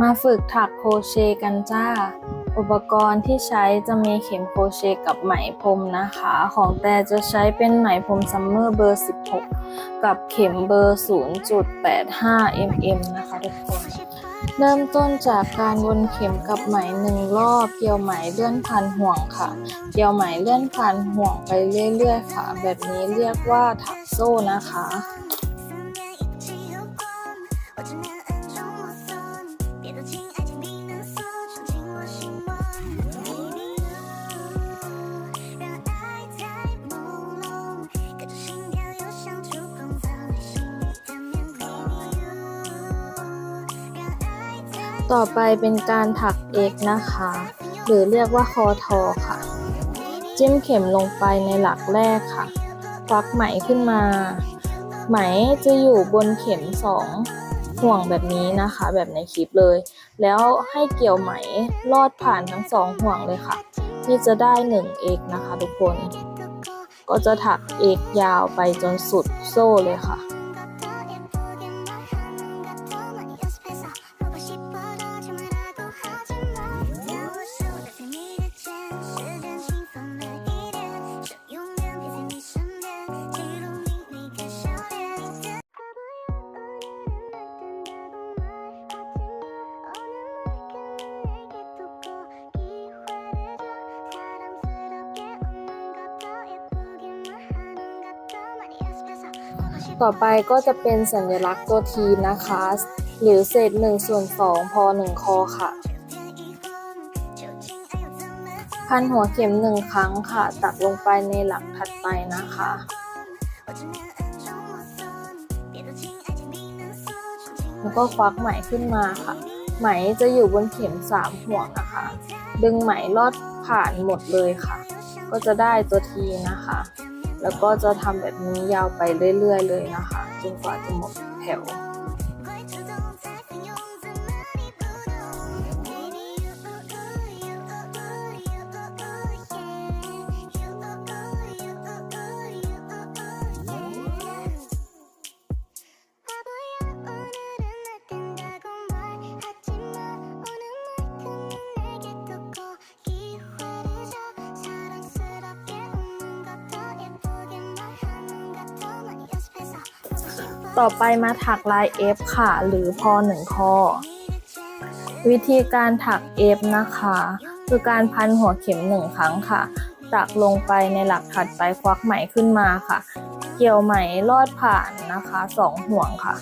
มาฝึกถักโครเชต์กันจ้า อุปกรณ์ที่ใช้จะมีเข็มโครเชต์กับไหมพรมนะคะ ของแต่จะใช้เป็นไหมพรมซัมเมอร์เบอร์ 16 กับเข็มเบอร์ 0.85 mm นะคะทุกคน เริ่มต้นจากการวนเข็มกับไหมหนึ่งรอบ เกี่ยวไหมเลื่อนผ่านห่วงค่ะ เกี่ยวไหมเลื่อนผ่านห่วงไปเรื่อยๆ ค่ะ แบบนี้เรียกว่าถักโซ่นะคะ ต่อไปเป็นการถักเอกนะคะ หรือเรียกว่าคอทอค่ะ จิ้มเข็มลงไปในหลักแรกค่ะ ควักไหมขึ้นมา ไหมจะอยู่บนเข็มสองห่วงแบบนี้นะคะ แบบในคลิปเลย แล้วให้เกี่ยวไหมลอดผ่านทั้งสองห่วงเลยค่ะ ที่จะได้หนึ่งเอกนะคะทุกคน ก็จะถักเอกยาวไปจนสุดโซ่เลยค่ะ ต่อไปก็จะเป็นสัญลักษณ์ตัวทีนะคะ หรือเศษ1ส่วน2พอ 1 คอค่ะ พันหัวเข็มหนึ่งครั้งค่ะ ตักลงไปในหลักถัดไปนะคะ แล้วก็ควักไหมขึ้นมาค่ะ ไหมจะอยู่บนเข็มสามห่วงนะคะ ดึงไหมลอดผ่านหมดเลยค่ะ ก็จะได้ตัวทีนะคะ แล้วก็จะทำแบบนี้ยาวไปเรื่อย ๆ เลยนะคะ จนกว่าจะหมดแถว ต่อไปมาถักลาย F ค่ะ หรือพอหนึ่งคอวิธีการถัก F นะคะ คือการพันหัวเข็มหนึ่งครั้งค่ะตักลงไปในหลักถัดไปควักไหมขึ้นมาค่ะ เกี่ยวไหมลอดผ่านนะคะสองห่วงค่ะ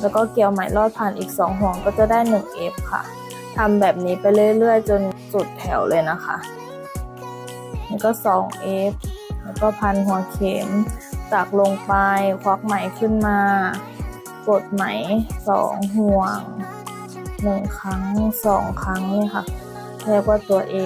แล้วก็เกี่ยวไหมลอดผ่านอีกสองห่วงก็จะได้1 F ค่ะทำแบบนี้ไปเรื่อยๆ จนสุดแถวเลยนะคะนี่ก็2 F แล้วก็พันหัวเข็ม ตักลงไป ควักไหมขึ้นมา กดไหมสองห่วงหนึ่งครั้งสองครั้งนี่ค่ะ เรียกว่าตัวเอ